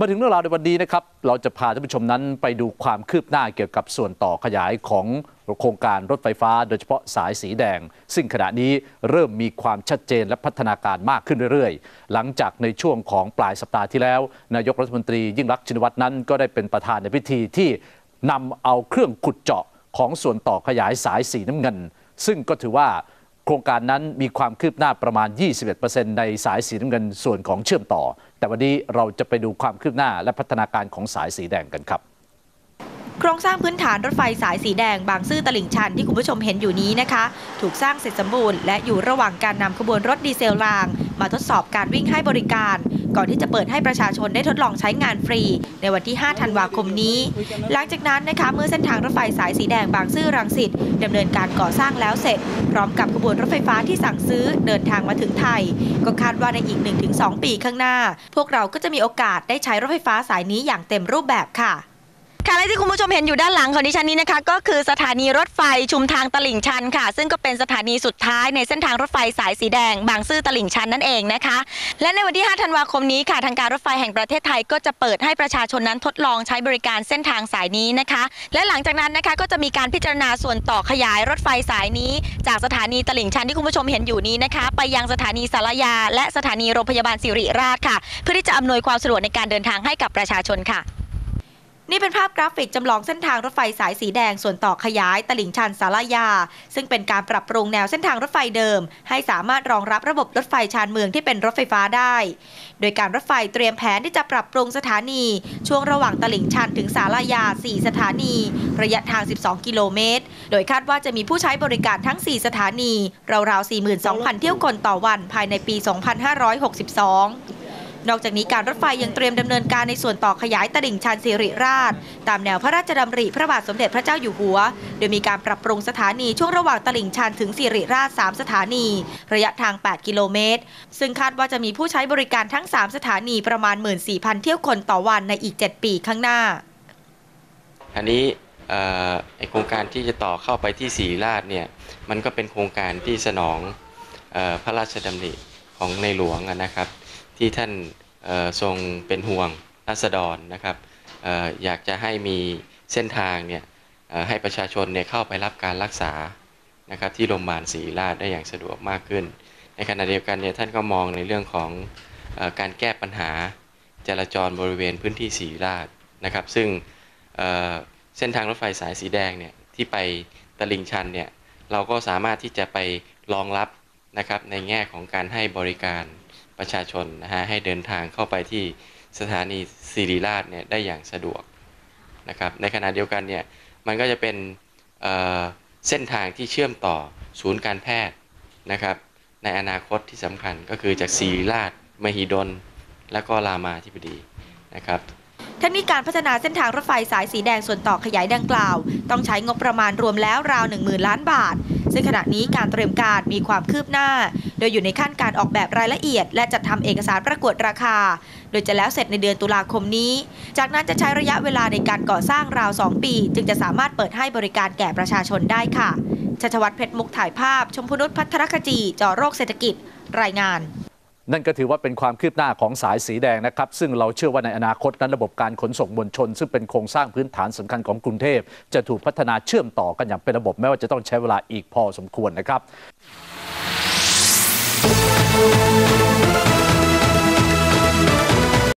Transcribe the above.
มาถึงเรื่องราวในวันนี้นะครับ เราจะพาท่านผู้ชมนั้นไปดูความคืบหน้าเกี่ยวกับส่วนต่อขยายของโครงการรถไฟฟ้า โดยเฉพาะสายสีแดง ซึ่งขณะนี้เริ่มมีความชัดเจนและพัฒนาการมากขึ้นเรื่อยๆ หลังจากในช่วงของปลายสัปดาห์ที่แล้ว นายกรัฐมนตรียิ่งรักษณ์ชินวัตรนั้น ก็ได้เป็นประธานในพิธีที่นำเอาเครื่องขุดเจาะของส่วนต่อขยายสายสีน้ำเงิน ซึ่งก็ถือว่า โครงการนั้นมีความคืบหน้าประมาณ 21%ในสายสีน้ำเงินส่วนของเชื่อมต่อ แต่วันนี้เราจะไปดูความคืบหน้าและพัฒนาการของสายสีแดงกันครับโครงสร้างพื้นฐานรถไฟสายสีแดงบางซื่อตลิ่งชันที่คุณผู้ชมเห็นอยู่นี้นะคะ ถูกสร้างเสร็จสมบูรณ์และอยู่ระหว่างการนำขบวนรถดีเซลราง มาทดสอบการวิ่งให้บริการ ก่อนที่จะเปิดให้ประชาชนได้ทดลองใช้งานฟรี ในวันที่ 5 ธันวาคมนี้ หลังจากนั้นนะคะเมื่อเส้นทางรถไฟสายสีแดงบางซื่อรังสิตดำเนินการก่อสร้างแล้วเสร็จ พร้อมกับขบวนรถไฟฟ้าที่สั่งซื้อเดินทางมาถึงไทย ก็คาดว่าในอีก 1-2 ปีข้างหน้า พวกเราก็จะมีโอกาสได้ใช้รถไฟฟ้าสายนี้อย่างเต็มรูปแบบค่ะ ค่ะและที่คุณผู้ชมเห็นอยู่ด้านหลังของดิฉันนี้นะคะ ก็คือสถานีรถไฟชุมทางตลิ่งชันค่ะ ซึ่งก็เป็นสถานีสุดท้ายในเส้นทางรถไฟสายสีแดง บางซื่อตลิ่งชันนั่นเองนะคะ และในวันที่ 5 ธันวาคมนี้ค่ะทางการรถไฟแห่งประเทศไทยก็จะเปิดให้ประชาชนนั้นทดลองใช้บริการเส้นทางสายนี้นะคะ และหลังจากนั้นนะคะก็จะมีการพิจารณาส่วนต่อขยายรถไฟสายนี้ จากสถานีตลิ่งชันที่คุณผู้ชมเห็นอยู่นี้นะคะ ไปยังสถานีสารยา และสถานีโรงพยาบาลสิริราชค่ะ เพื่อที่จะอำนวยความสะดวกในการเดินทางให้กับประชาชนค่ะ นี่เป็นภาพกราฟิกจำลองเส้นทางรถไฟสายสีแดงส่วนต่อขยายตลิ่งชันสารยา ซึ่งเป็นการปรับปรุงแนวเส้นทางรถไฟเดิม ให้สามารถรองรับระบบรถไฟชานเมืองที่เป็นรถไฟฟ้าได้ โดยการรถไฟเตรียมแผนที่จะปรับปรุงสถานี ช่วงระหว่างตลิ่งชันถึงสารยา 4 สถานี ระยะทาง 12 กิโลเมตร โดยคาดว่าจะมีผู้ใช้บริการทั้ง 4 สถานีราวๆ42,000 เที่ยวคนต่อวันภายในปี 2562 นอกจากนี้การรถไฟยังเตรียมดำเนินการในส่วนต่อขยายตลิ่งชันสิริราช ตามแนวพระราชดำริพระบาทสมเด็จพระเจ้าอยู่หัว โดยมีการปรับปรุงสถานีช่วงระหว่างตลิ่งชันถึงสิริราช 3 สถานี ระยะทาง 8 กิโลเมตร ซึ่งคาดว่าจะมีผู้ใช้บริการทั้ง 3 สถานีประมาณ 14,000 เที่ยวคนต่อวันในอีก 7 ปีข้างหน้า อันนี้โครงการที่จะต่อเข้าไปที่ศรีราชเนี่ยมันก็เป็นโครงการที่สนองอพระราชดำริของในหลวงนะครับ ที่ท่าน ทรงเป็นห่วงรัษฎรนะครับออยากจะให้มีเส้นทางเนี่ยให้ประชาชนเนี่ยเข้าไปรับการรักษานะครับที่โรงพยาบาลศรีราชได้อย่างสะดวกมากขึ้น ในขณะเดียวกันเนี่ยท่านก็มองในเรื่องของอการแก้ปัญหาจราจรบริเวณพื้นที่ศรีราชนะครับ ซึ่งเเส้นทางรถไฟสายสีแดงเนี่ยที่ไปตลิ่งชันเนี่ยเราก็สามารถที่จะไปรองรับนะครับในแง่ของการให้บริการ ประชาชนนะฮะให้เดินทางเข้าไปที่สถานีสิริราชเนี่ยได้อย่างสะดวกนะครับในขณะเดียวกันเนี่ยมันก็จะเป็นเเส้นทางที่เชื่อมต่อศูนย์การแพทย์นะครับในอนาคตที่สำคัญก็คือจากศิริราช มหิดล และก็รามาธิบดีนะครับทั้งนี้การพัฒนาเส้นทางรถไฟสายสีแดงส่วนต่อขยายดังกล่าว ต้องใช้งบประมาณรวมแล้วราว 10,000 ล้านบาท ซึ่งขณะนี้การเตรียมการมีความคืบหน้า โดยอยู่ในขั้นการออกแบบรายละเอียด และจัดทำเอกสารประกวดราคา โดยจะแล้วเสร็จในเดือนตุลาคมนี้ จากนั้นจะใช้ระยะเวลาในการก่อสร้างราว 2 ปี จึงจะสามารถเปิดให้บริการแก่ประชาชนได้ค่ะชัชวัตรเพชรมุกถ่ายภาพ ชมพูนุชพัทรคจีจอโรคเศรษฐกิจ รายงาน นั่นก็ถือว่าเป็นความคืบหน้าของสายสีแดงนะครับ ซึ่งเราเชื่อว่าในอนาคตนั้นระบบการขนส่งมวลชน ซึ่งเป็นโครงสร้างพื้นฐานสำคัญของกรุงเทพ จะถูกพัฒนาเชื่อมต่อกันอย่างเป็นระบบแม้ว่าจะต้องใช้เวลาอีกพอสมควรนะครับ